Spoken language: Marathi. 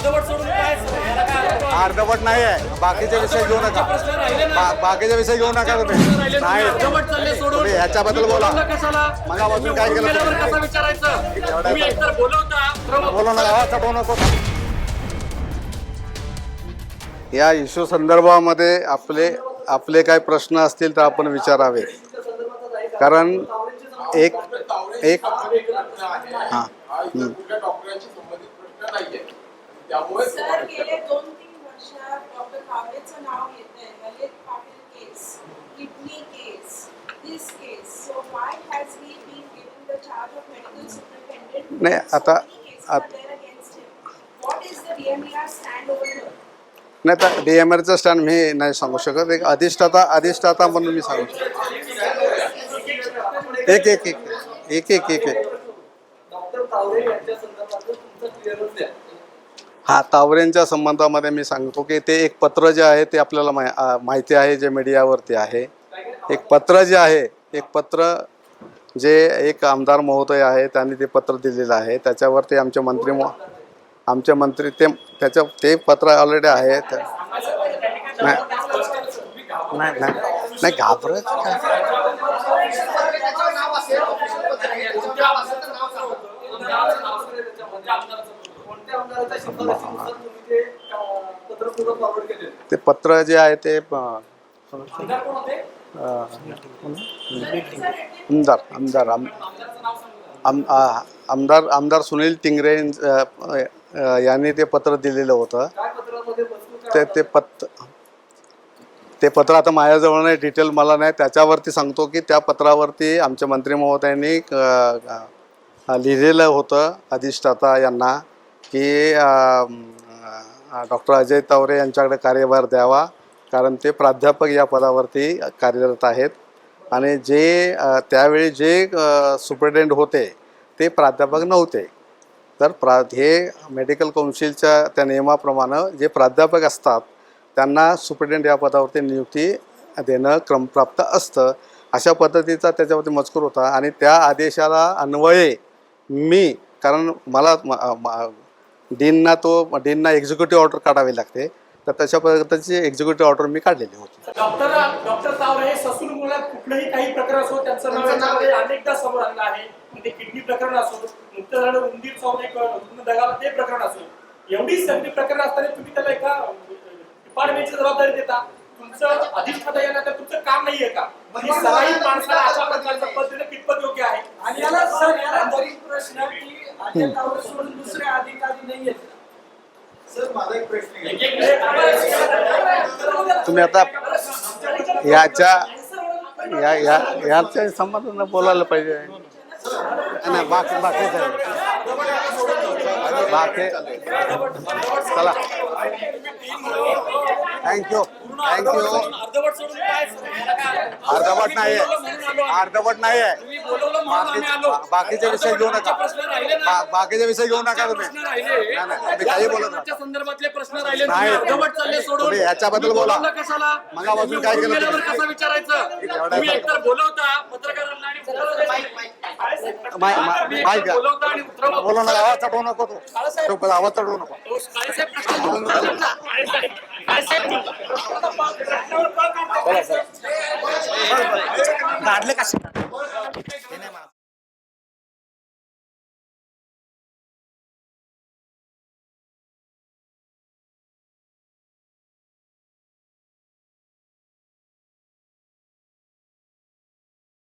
अर्धवट काय काय नाही आहे. बाकीचे विषय घेऊ नका. बा- बाकीचे विषय घेऊ नका तुम्ही. नाही. तुम्ही ह्याच्याबद्दल बोला. कशाला? मगापासून काय केलं तुम्ही बोलू नका आवाज चढवू नको. या इश्यू संदर्भामध्ये आपले आपले काही प्रश्न असतील तर आपण विचारावे. कारण एक एक हां हं. कुठल्या डॉक्टरांशी संबंधित प्रश्न नाहीये त्यामुळे सर गेले दोन तीन वर्षात डॉक्टर कावरेचं नाव येत आहे Lalit Patil case kidney case this case so why has he been given the charge of medical superintendent नाही, आता- नाही तर डी एम आरचं स्टँड मी नाही सांगू शकत. एक अधिष्ठाता अधिष्ठाता म्हणून मी सांगू शकतो. एक एक एक एक एक एक एक डॉक्टर तावरे यांच्या संदर्भात तुमचं क्लिअरन्स द्या हा तावरेंच्या संबंधामध्ये मी सांगतो की ते एक पत्र जे आहे ते आपल्याला मा माहिती आहे जे मीडियावरती आहे. एक पत्र जे आहे एक पत्र जे एक आमदार महोदय आहे त्यांनी ते पत्र दिलेलं आहे. त्याच्यावरती आमचे मंत्री आमचे मंत्री ते त्याच्या ते पत्र ऑलरेडी आहे. नाही नाही नाही नाही घाबरत काय? कोणत्या आमदाराच्या शिफारशीनुसार तुम्ही ते पत्र जे आहे ते आमदार आमदार आमदार आम आम आमदार आमदार सुनील टिंगरे यांनी ते पत्र दिलेलं होतं. ते ते पत्र ते पत्र आता माझ्याजवळ नाही डिटेल मला नाही. त्याच्यावरती सांगतो की त्या पत्रावरती आमच्या मंत्री महोदयांनी लिहिलेलं होतं अधिष्ठाता यांना. की डॉक्टर अजय तावरे यांच्याकडे कार्यभार द्यावा कारण ते प्राध्यापक या पदावरती कार्यरत आहेत. आणि जे त्यावेळी जे सुप्रिटेंड होते ते प्राध्यापक नव्हते. तर प्रा हे मेडिकल कौन्सिलच्या त्या नियमाप्रमाणे जे प्राध्यापक असतात त्यांना सुप्रिटेंड या पदावरती नियुक्ती देणं क्रमप्राप्त असतं. अशा पद्धतीचा त्याच्यावरती मजकूर होता. आणि त्या आदेशाला अन्वये मी कारण मला म- डीनना तो डीनना एक्झिक्युटिव्ह ऑर्डर काढावी लागते. तर तशा पद्धतीची एक्झिक्युटिव्ह ऑर्डर मी काढलेली होती. डॉक्टर डॉक्टर तावरे हे ससून मुलात कुठलंही काही प्रकरण असो त्यांचं नाव याच्यामध्ये अनेकदा समोर आलं आहे. ते किडनी प्रकरण असो नुकतं झालं उंदीर रुग्ण दगावला ते प्रकरण असो. एवढी सगळी प्रकरण असताना तुम्ही त्याला एका डिपार्टमेंटची जबाबदारी देता. तुमचं अधिष्ठाता येणार तर तुमचं काम नाहीये का? ही सगळी माणसाला अशा प्रकारचं पद देणं कितपत योग्य आहे? आणि याला सर याला प्रश्न की अजय अधिकारी नाही तुम्ही आता याच्या या या याच्या संबंधानं बोलायला पाहिजे. नाही बाकी बाकी बाकी चला. थँक्यू थँक्यू अर्धवट नाही आहे. अर्धवट नाही आहे बोलवलं म्हणून आम्ही बाकी- आलो. बा- बाकीचे विषय घेऊ नका. प्रश्न राहिले ना. बा- बाकीचे विषय घेऊ नका तुम्ही. प्रश्न राहिले. नाही, नाही, मी काही बोलत संदर्भातले प्रश्न राहिले. नाही. तुम्ही अर्धवट चालले सोडून. तुम्ही ह्याच्याबद्दल तुम्ही बोला. बोलवलं कशाला? मगापासून काय केलं तुम्ही? कसं विचारायचं? एवढ्या तुम्ही एकतर बोलवता पत्रकारांना आणि माय- माय- तुम्ही माय एकतर घ्या. बोलवता आणि उतरवता. बोलू नका आवाज चढवू नको तू. तू आवाज चढवू नको. तो काळेसाहेब प्रश्न बोलवतात ना. काळेसाहेब- काळेसाहेब चला सर काढलं का